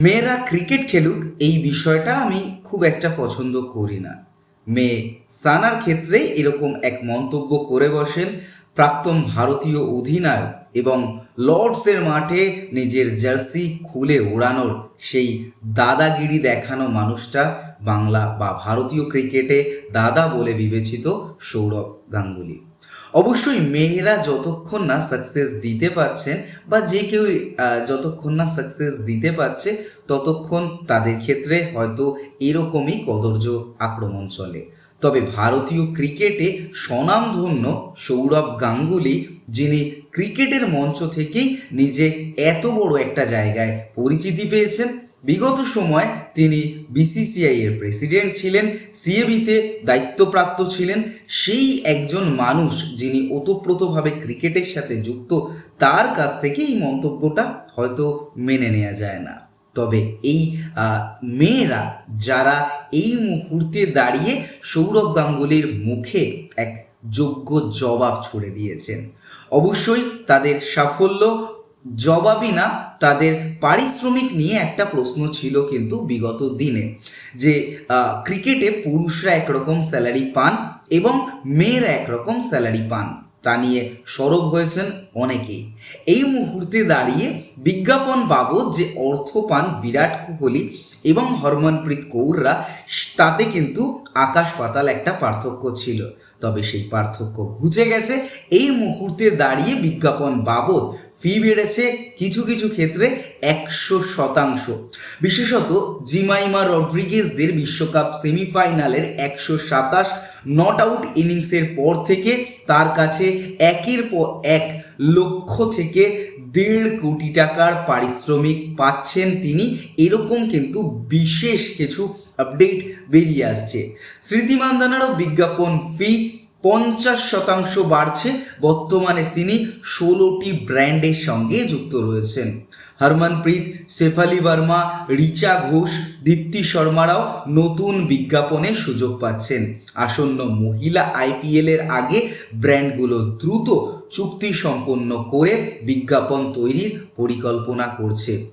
মেয়েরা ক্রিকেট খেলুক, এই বিষয়টা আমি খুব একটা পছন্দ করি না। মেয়ে সানার ক্ষেত্রে এরকম এক মন্তব্য করে বসেন প্রাক্তন ভারতীয় অধিনায়ক এবং লর্ডসের মাঠে নিজের জার্সি খুলে ওড়ানোর সেই দাদাগিরি দেখানো মানুষটা বাংলা বা ভারতীয় ক্রিকেটে দাদা বলে বিবেচিত সৌরভ গাঙ্গুলি। অবশ্যই মেয়েরা যতক্ষণ না সাকসেস দিতে পারছেন বা যে কেউ যতক্ষণ না সাকসেস দিতে পারছে, ততক্ষণ তাদের ক্ষেত্রে হয়তো এরকমই কদর্য আক্রমণ চলে। তবে ভারতীয় ক্রিকেটে স্বনামধন্য সৌরভ গাঙ্গুলি, যিনি ক্রিকেটের মঞ্চ থেকেই নিজে এত বড় একটা জায়গায় পরিচিতি পেয়েছেন, বিগত সময় তিনি বিসিসিআই এর প্রেসিডেন্ট ছিলেন সিএবিতে দায়িত্বপ্রাপ্ত ছিলেন, সেই একজন মানুষ যিনি ওতপ্রোতভাবে ক্রিকেটের সাথে যুক্ত, তার কাছ থেকে এই মন্তব্যটা হয়তো মেনে নেওয়া যায় না। তবে এই মেয়েরা যারা এই মুহূর্তে দাঁড়িয়ে সৌরভ গাঙ্গুলির মুখে এক যোগ্য জবাব ছুড়ে দিয়েছেন। অবশ্যই তাদের সাফল্য জবাবই না, তাদের পারিশ্রমিক নিয়ে একটা প্রশ্ন ছিল কিন্তু বিগত দিনে যে ক্রিকেটে পুরুষরা একরকম স্যালারি পান এবং মেয়েরা একরকম স্যালারি পান। তা নিয়ে সরব হয়েছেন অনেকেই। এই মুহূর্তে দাঁড়িয়ে বিজ্ঞাপন বাবদ যে অর্থ পান বিরাট কোহলি এবং হরমনপ্রীত কৌররা, তাতে কিন্তু আকাশ পাতাল একটা পার্থক্য ছিল। তবে সেই পার্থক্য ঘুচে গেছে। এই মুহূর্তে দাঁড়িয়ে বিজ্ঞাপন বাবদ ফি বেড়েছে কিছু কিছু ক্ষেত্রে একশো শতাংশ। বিশেষত জিমাইমা রড্রিগেজদের বিশ্বকাপ সেমিফাইনালের একশো সাতাশ নট আউট ইনিংসের পর থেকে তার কাছে একের পর এক লক্ষ থেকে দেড় কোটি টাকার পারিশ্রমিক পাচ্ছেন তিনি। এরকম কিন্তু বিশেষ কিছু আপডেট বেরিয়ে আসছে। স্মৃতি মান্দানারও বিজ্ঞাপন ফি পঞ্চাশ শতাংশ বাড়ছে। বর্তমানে তিনি ষোলোটি ব্র্যান্ডের সঙ্গে যুক্ত রয়েছেন। হরমনপ্রীত, শেফালি বর্মা, রিচা ঘোষ, দীপ্তি শর্মারাও নতুন বিজ্ঞাপনে সুযোগ পাচ্ছেন। আসন্ন মহিলা আইপিএল এর আগে ব্র্যান্ডগুলো দ্রুত চুক্তি সম্পন্ন করে বিজ্ঞাপন তৈরির পরিকল্পনা করছে।